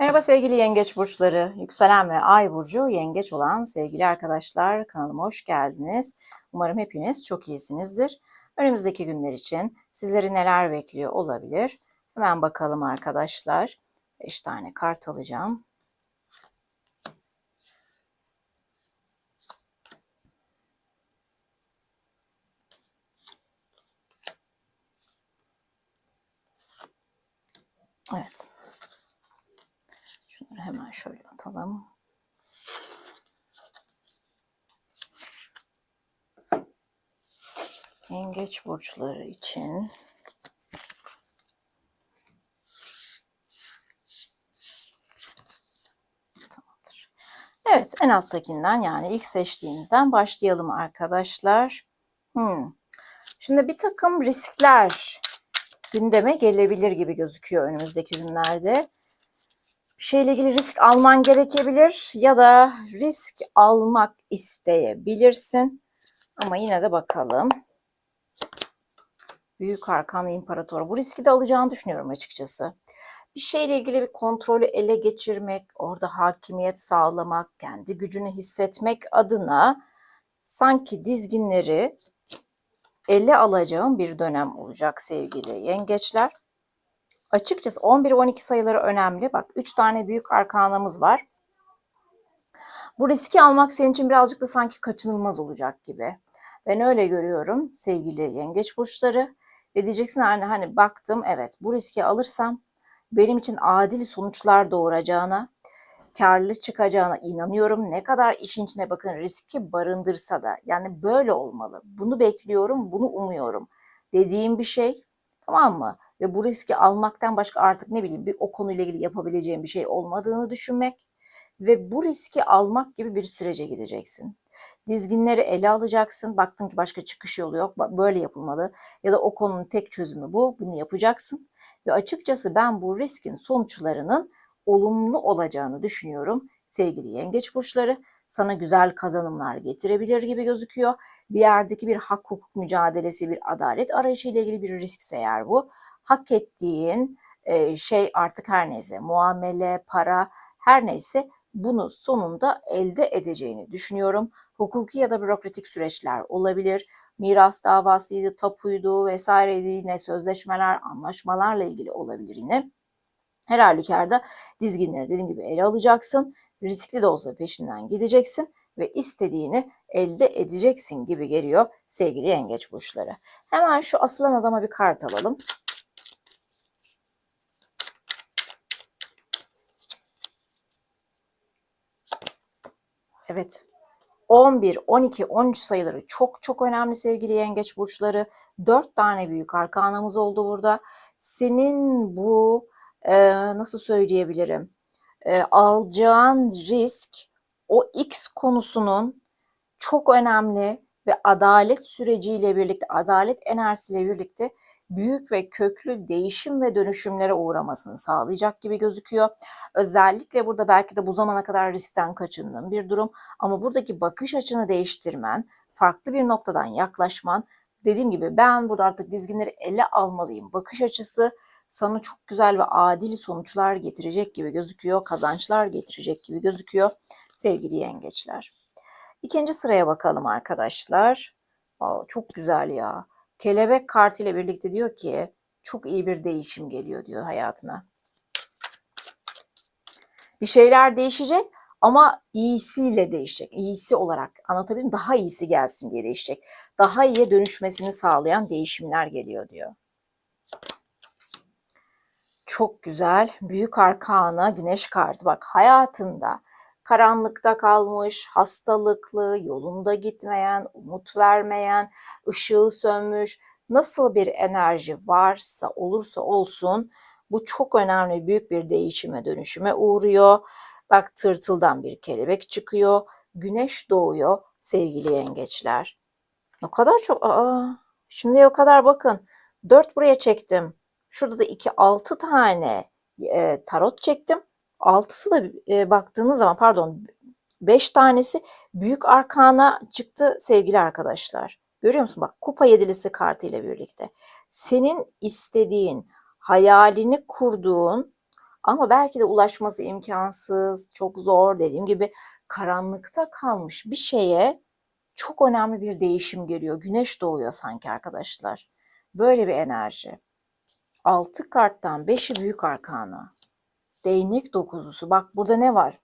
Merhaba sevgili yengeç burçları, yükselen ve ay burcu yengeç olan sevgili arkadaşlar kanalıma hoş geldiniz. Umarım hepiniz çok iyisinizdir. Önümüzdeki günler için sizleri neler bekliyor olabilir? Hemen bakalım arkadaşlar. 5 tane kart alacağım. Evet. Şunları hemen şöyle atalım. Yengeç burçları için tamamdır. Evet, en alttakinden yani ilk seçtiğimizden başlayalım arkadaşlar. Hmm. Şimdi bir takım riskler gündeme gelebilir gibi gözüküyor önümüzdeki günlerde şeyle ilgili risk alman gerekebilir ya da risk almak isteyebilirsin. Ama yine de bakalım. Büyük Arkan İmparatoru. Bu riski de alacağını düşünüyorum açıkçası. Bir şeyle ilgili bir kontrolü ele geçirmek, orada hakimiyet sağlamak, kendi gücünü hissetmek adına sanki dizginleri ele alacağım bir dönem olacak sevgili yengeçler. Açıkçası 11 12 sayıları önemli. Bak 3 tane büyük arkanamız var. Bu riski almak senin için birazcık da sanki kaçınılmaz olacak gibi. Ben öyle görüyorum sevgili yengeç burçları. Ve diyeceksin hani, hani baktım evet bu riski alırsam benim için adil sonuçlar doğuracağına, karlı çıkacağına inanıyorum. Ne kadar işin içine bakın riski barındırsa da yani böyle olmalı. Bunu bekliyorum, bunu umuyorum dediğim bir şey tamam mı? Ve bu riski almaktan başka artık ne bileyim bir o konuyla ilgili yapabileceğim bir şey olmadığını düşünmek ve bu riski almak gibi bir sürece gideceksin. Dizginleri ele alacaksın. Baktın ki başka çıkış yolu yok. Böyle yapılmalı. Ya da o konunun tek çözümü bu. Bunu yapacaksın. Ve açıkçası ben bu riskin sonuçlarının olumlu olacağını düşünüyorum. Sevgili yengeç burçları sana güzel kazanımlar getirebilir gibi gözüküyor. Bir yerdeki bir hak hukuk mücadelesi, bir adalet arayışı ile ilgili bir riskse eğer bu hak ettiğin e, şey artık her neyse muamele, para her neyse bunu sonunda elde edeceğini düşünüyorum. Hukuki ya da bürokratik süreçler olabilir. Miras davasıydı, tapuydu vesaireydi yine sözleşmeler, anlaşmalarla ilgili olabilir yine. Her halükarda dizginleri dediğim gibi ele alacaksın. Riskli de peşinden gideceksin ve istediğini elde edeceksin gibi geliyor sevgili yengeç burçları. Hemen şu asılan adama bir kart alalım. Evet. 11, 12, 13 sayıları çok çok önemli sevgili yengeç burçları. 4 tane büyük arkanamız oldu burada. Senin bu e, nasıl söyleyebilirim? E, alacağın risk o X konusunun çok önemli ve adalet süreciyle birlikte, adalet enerjisiyle birlikte büyük ve köklü değişim ve dönüşümlere uğramasını sağlayacak gibi gözüküyor. Özellikle burada belki de bu zamana kadar riskten kaçındığın bir durum ama buradaki bakış açını değiştirmen, farklı bir noktadan yaklaşman, dediğim gibi ben burada artık dizginleri ele almalıyım bakış açısı sana çok güzel ve adil sonuçlar getirecek gibi gözüküyor, kazançlar getirecek gibi gözüküyor sevgili yengeçler. İkinci sıraya bakalım arkadaşlar. Aa, çok güzel ya. Kelebek kartı ile birlikte diyor ki çok iyi bir değişim geliyor diyor hayatına. Bir şeyler değişecek ama iyisiyle değişecek. İyisi olarak anlatabildim? Daha iyisi gelsin diye değişecek. Daha iyiye dönüşmesini sağlayan değişimler geliyor diyor. Çok güzel. Büyük arkana güneş kartı. Bak hayatında karanlıkta kalmış, hastalıklı, yolunda gitmeyen, umut vermeyen, ışığı sönmüş, nasıl bir enerji varsa olursa olsun bu çok önemli büyük bir değişime dönüşüme uğruyor. Bak tırtıldan bir kelebek çıkıyor, güneş doğuyor sevgili yengeçler. Ne kadar çok, aa, şimdi o kadar bakın, dört buraya çektim. Şurada da iki, altı tane e, tarot çektim. Altısı da e, baktığınız zaman pardon beş tanesi büyük arkana çıktı sevgili arkadaşlar. Görüyor musun? Bak kupa yedilisi kartı ile birlikte. Senin istediğin, hayalini kurduğun Ama belki de ulaşması imkansız, çok zor, dediğim gibi karanlıkta kalmış bir şeye çok önemli bir değişim geliyor. Güneş doğuyor sanki arkadaşlar. Böyle bir enerji. 6 karttan 5'i büyük arkana. Değnek dokuzusu. Bak burada ne var?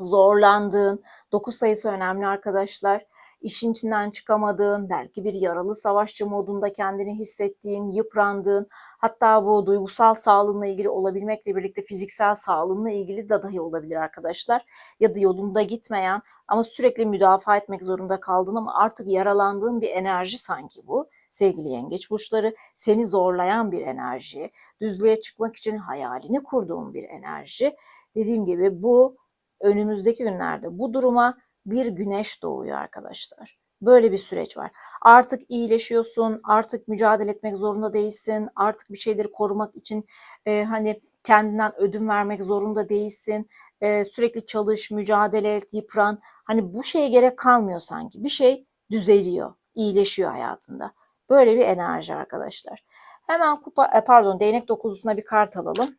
Zorlandığın, 9 sayısı önemli arkadaşlar. İşin içinden çıkamadığın, belki bir yaralı savaşçı modunda kendini hissettiğin, yıprandığın, hatta bu duygusal sağlığınla ilgili olabilmekle birlikte fiziksel sağlığınla ilgili de dahi olabilir arkadaşlar. Ya da yolunda gitmeyen ama sürekli müdafaa etmek zorunda kaldığın ama artık yaralandığın bir enerji sanki bu. Sevgili yengeç burçları seni zorlayan bir enerji, düzlüğe çıkmak için hayalini kurduğun bir enerji. Dediğim gibi bu önümüzdeki günlerde bu duruma bir güneş doğuyor arkadaşlar. Böyle bir süreç var. Artık iyileşiyorsun, artık mücadele etmek zorunda değilsin, artık bir şeyleri korumak için e, hani kendinden ödün vermek zorunda değilsin. E, sürekli çalış, mücadele et, yıpran. Hani bu şeye gerek kalmıyor sanki. Bir şey düzeliyor, iyileşiyor hayatında. Böyle bir enerji arkadaşlar. Hemen kupa, e, pardon değnek dokuzusuna bir kart alalım.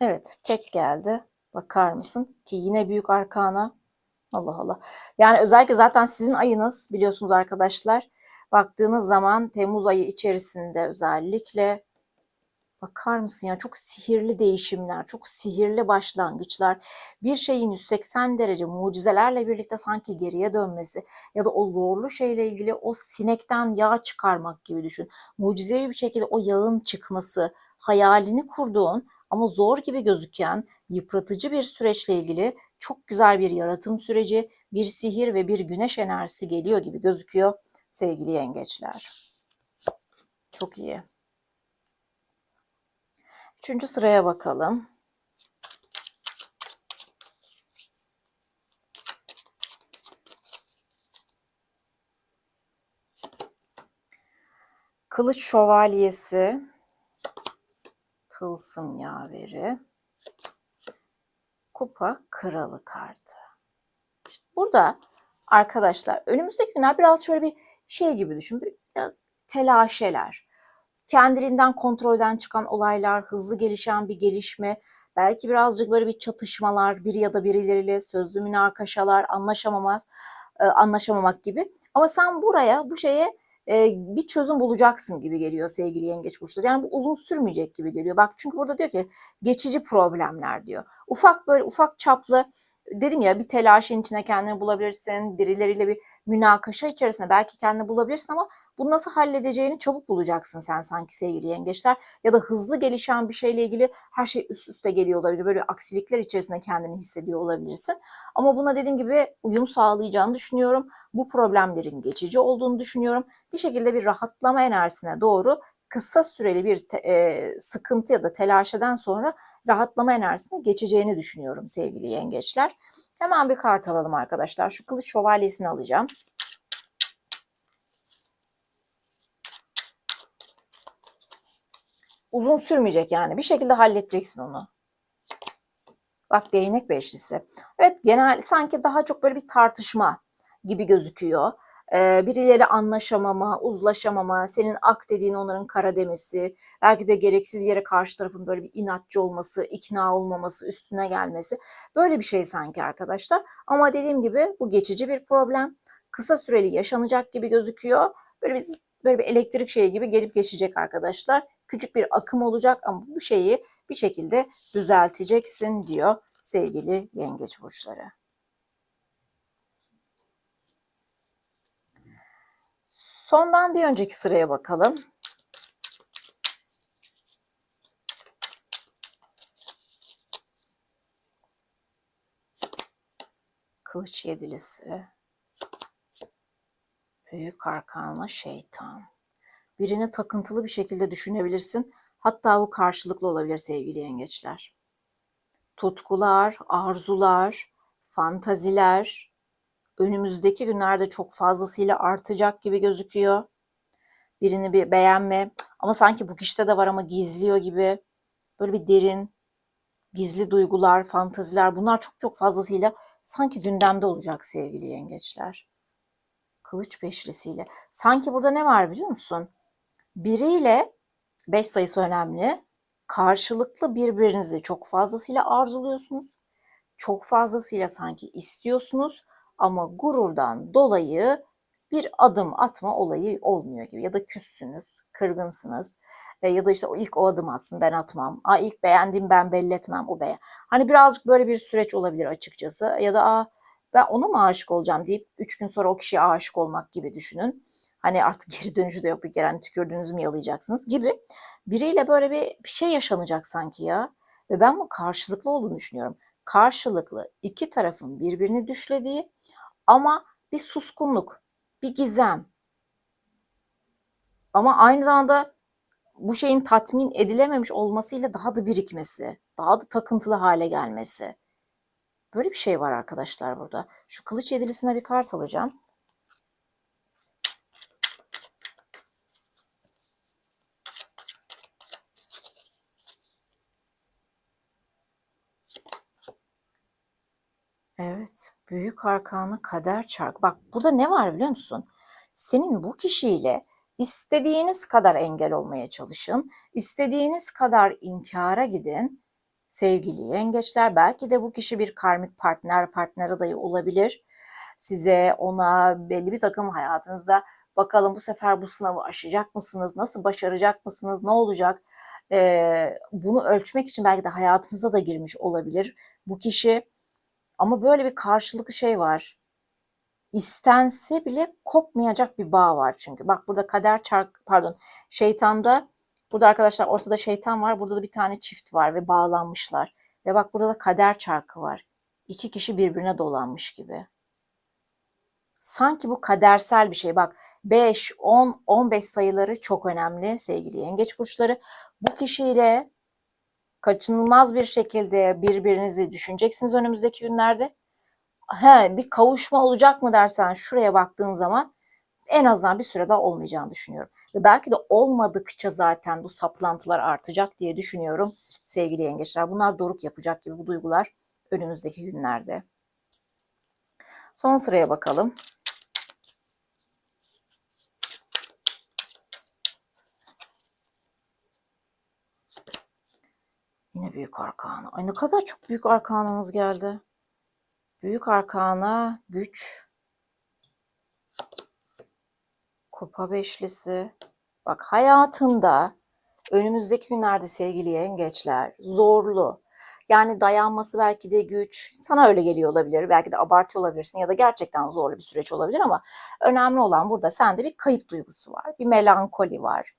Evet, tek geldi. Bakar mısın? Ki yine büyük arkana. Allah Allah. Yani özellikle zaten sizin ayınız biliyorsunuz arkadaşlar. Baktığınız zaman Temmuz ayı içerisinde özellikle bakar mısın ya çok sihirli değişimler, çok sihirli başlangıçlar. Bir şeyin 180 derece mucizelerle birlikte sanki geriye dönmesi ya da o zorlu şeyle ilgili o sinekten yağ çıkarmak gibi düşün. Mucizevi bir şekilde o yağın çıkması, hayalini kurduğun ama zor gibi gözüken yıpratıcı bir süreçle ilgili çok güzel bir yaratım süreci, bir sihir ve bir güneş enerjisi geliyor gibi gözüküyor sevgili yengeçler. Çok iyi. Üçüncü sıraya bakalım. Kılıç şövalyesi, tılsım yaveri, kupa kralı kartı. İşte burada arkadaşlar önümüzdeki günler biraz şöyle bir şey gibi düşün. Biraz telaşeler. Kendiliğinden kontrolden çıkan olaylar, hızlı gelişen bir gelişme, belki birazcık böyle bir çatışmalar, biri ya da birileriyle sözlü münakaşalar, anlaşamamaz, anlaşamamak gibi. Ama sen buraya bu şeye bir çözüm bulacaksın gibi geliyor sevgili yengeç burçları. Yani bu uzun sürmeyecek gibi geliyor. Bak çünkü burada diyor ki geçici problemler diyor. Ufak böyle ufak çaplı dedim ya bir telaşın içine kendini bulabilirsin. Birileriyle bir münakaşa içerisinde belki kendini bulabilirsin ama bunu nasıl halledeceğini çabuk bulacaksın sen sanki sevgili yengeçler. Ya da hızlı gelişen bir şeyle ilgili her şey üst üste geliyor olabilir. Böyle aksilikler içerisinde kendini hissediyor olabilirsin. Ama buna dediğim gibi uyum sağlayacağını düşünüyorum. Bu problemlerin geçici olduğunu düşünüyorum. Bir şekilde bir rahatlama enerjisine doğru kısa süreli bir te, e, sıkıntı ya da telaşeden sonra rahatlama enerjisine geçeceğini düşünüyorum sevgili yengeçler. Hemen bir kart alalım arkadaşlar. Şu kılıç şövalyesini alacağım. Uzun sürmeyecek yani. Bir şekilde halledeceksin onu. Bak değnek beşlisi. Evet genel sanki daha çok böyle bir tartışma gibi gözüküyor. Ee, birileri anlaşamama, uzlaşamama, senin ak dediğin onların kara demesi, belki de gereksiz yere karşı tarafın böyle bir inatçı olması, ikna olmaması, üstüne gelmesi. Böyle bir şey sanki arkadaşlar. Ama dediğim gibi bu geçici bir problem. Kısa süreli yaşanacak gibi gözüküyor. Böyle bir böyle bir elektrik şeyi gibi gelip geçecek arkadaşlar. Küçük bir akım olacak ama bu şeyi bir şekilde düzelteceksin diyor sevgili yengeç burçları. Sondan bir önceki sıraya bakalım. Kılıç yedilisi. Büyük arkanla şeytan. Birini takıntılı bir şekilde düşünebilirsin. Hatta bu karşılıklı olabilir sevgili yengeçler. Tutkular, arzular, fantaziler önümüzdeki günlerde çok fazlasıyla artacak gibi gözüküyor. Birini bir beğenme ama sanki bu kişide de var ama gizliyor gibi. Böyle bir derin, gizli duygular, fantaziler bunlar çok çok fazlasıyla sanki gündemde olacak sevgili yengeçler. Kılıç beşlisiyle. Sanki burada ne var biliyor musun? Biriyle 5 sayısı önemli. Karşılıklı birbirinizi çok fazlasıyla arzuluyorsunuz. Çok fazlasıyla sanki istiyorsunuz ama gururdan dolayı bir adım atma olayı olmuyor gibi ya da küssünüz, kırgınsınız e, ya da işte ilk o adım atsın ben atmam. Aa ilk beğendiğim ben belli etmem o beğen. Hani birazcık böyle bir süreç olabilir açıkçası ya da aa ben ona mı aşık olacağım deyip üç gün sonra o kişiye aşık olmak gibi düşünün. Hani artık geri dönüşü de yok bir kere hani tükürdüğünüzü mü yalayacaksınız gibi. Biriyle böyle bir, şey yaşanacak sanki ya. Ve ben bu karşılıklı olduğunu düşünüyorum. Karşılıklı iki tarafın birbirini düşlediği ama bir suskunluk, bir gizem. Ama aynı zamanda bu şeyin tatmin edilememiş olmasıyla daha da birikmesi, daha da takıntılı hale gelmesi. Böyle bir şey var arkadaşlar burada. Şu kılıç yedilisine bir kart alacağım. Evet, büyük arkanı kader çark. Bak burada ne var biliyor musun? Senin bu kişiyle istediğiniz kadar engel olmaya çalışın, istediğiniz kadar inkara gidin. Sevgili yengeçler, belki de bu kişi bir karmik partner, partner adayı olabilir. Size, ona belli bir takım hayatınızda bakalım bu sefer bu sınavı aşacak mısınız, nasıl başaracak mısınız, ne olacak? Ee, bunu ölçmek için belki de hayatınıza da girmiş olabilir. Bu kişi ama böyle bir karşılıklı şey var. İstense bile kopmayacak bir bağ var çünkü. Bak burada kader çark pardon şeytanda burada arkadaşlar ortada şeytan var. Burada da bir tane çift var ve bağlanmışlar. Ve bak burada da kader çarkı var. İki kişi birbirine dolanmış gibi. Sanki bu kadersel bir şey. Bak 5, 10, 15 sayıları çok önemli sevgili yengeç burçları. Bu kişiyle kaçınılmaz bir şekilde birbirinizi düşüneceksiniz önümüzdeki günlerde. He, bir kavuşma olacak mı dersen şuraya baktığın zaman en azından bir süre daha olmayacağını düşünüyorum. Ve belki de olmadıkça zaten bu saplantılar artacak diye düşünüyorum sevgili yengeçler. Bunlar doruk yapacak gibi bu duygular önümüzdeki günlerde. Son sıraya bakalım. Yine büyük arkana. Ay ne kadar çok büyük arkananız geldi. Büyük arkana güç. Kupa beşlisi. Bak hayatında önümüzdeki günlerde sevgili yengeçler zorlu, yani dayanması belki de güç. Sana öyle geliyor olabilir. Belki de abartıyor olabilirsin ya da gerçekten zorlu bir süreç olabilir ama önemli olan burada sende bir kayıp duygusu var. Bir melankoli var.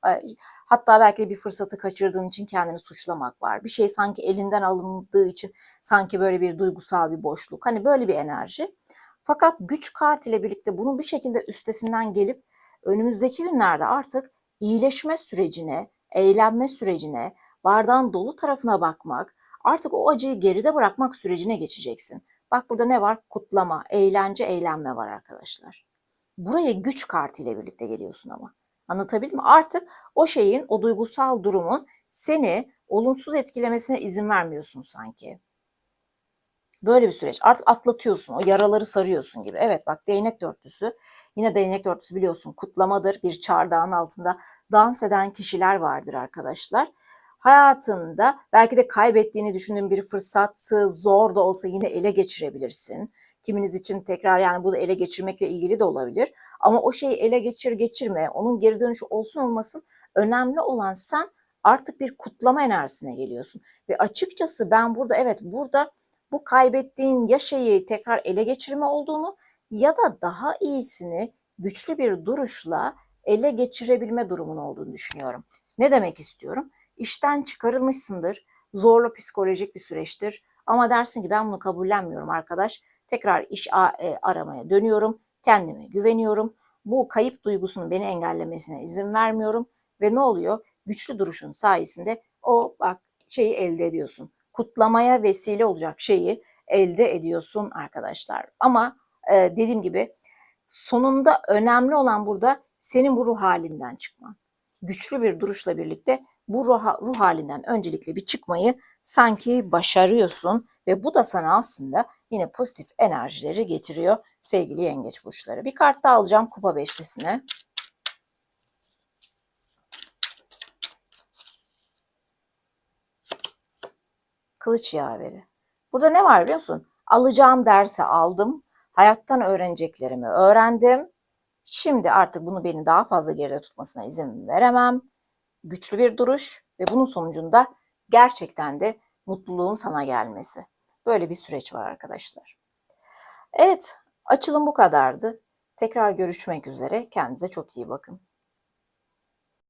Hatta belki de bir fırsatı kaçırdığın için kendini suçlamak var. Bir şey sanki elinden alındığı için sanki böyle bir duygusal bir boşluk. Hani böyle bir enerji. Fakat güç kart ile birlikte bunun bir şekilde üstesinden gelip önümüzdeki günlerde artık iyileşme sürecine, eğlenme sürecine, bardağın dolu tarafına bakmak, Artık o acıyı geride bırakmak sürecine geçeceksin. Bak burada ne var? Kutlama, eğlence, eğlenme var arkadaşlar. Buraya güç kartı ile birlikte geliyorsun ama. Anlatabildim mi? Artık o şeyin, o duygusal durumun seni olumsuz etkilemesine izin vermiyorsun sanki. Böyle bir süreç. Artık atlatıyorsun. O yaraları sarıyorsun gibi. Evet bak değnek dörtlüsü. Yine değnek dörtlüsü biliyorsun kutlamadır. Bir çardağın altında dans eden kişiler vardır arkadaşlar hayatında belki de kaybettiğini düşündüğün bir fırsatı zor da olsa yine ele geçirebilirsin. Kiminiz için tekrar yani bunu ele geçirmekle ilgili de olabilir. Ama o şeyi ele geçir geçirme, onun geri dönüşü olsun olmasın önemli olan sen artık bir kutlama enerjisine geliyorsun. Ve açıkçası ben burada evet burada bu kaybettiğin ya şeyi tekrar ele geçirme olduğunu ya da daha iyisini güçlü bir duruşla ele geçirebilme durumun olduğunu düşünüyorum. Ne demek istiyorum? İşten çıkarılmışsındır. Zorlu psikolojik bir süreçtir. Ama dersin ki ben bunu kabullenmiyorum arkadaş. Tekrar iş e, aramaya dönüyorum. Kendime güveniyorum. Bu kayıp duygusunun beni engellemesine izin vermiyorum. Ve ne oluyor? Güçlü duruşun sayesinde o bak şeyi elde ediyorsun. Kutlamaya vesile olacak şeyi elde ediyorsun arkadaşlar. Ama e, dediğim gibi sonunda önemli olan burada senin bu ruh halinden çıkman. Güçlü bir duruşla birlikte bu ruh, ruh halinden öncelikle bir çıkmayı sanki başarıyorsun ve bu da sana aslında yine pozitif enerjileri getiriyor sevgili yengeç burçları. Bir kart daha alacağım kupa beşlisine. Kılıç yaveri. Burada ne var biliyor musun? Alacağım dersi aldım. Hayattan öğreneceklerimi öğrendim. Şimdi artık bunu beni daha fazla geride tutmasına izin veremem Güçlü bir duruş ve bunun sonucunda gerçekten de mutluluğun sana gelmesi. Böyle bir süreç var arkadaşlar. Evet, açılım bu kadardı. Tekrar görüşmek üzere. Kendinize çok iyi bakın.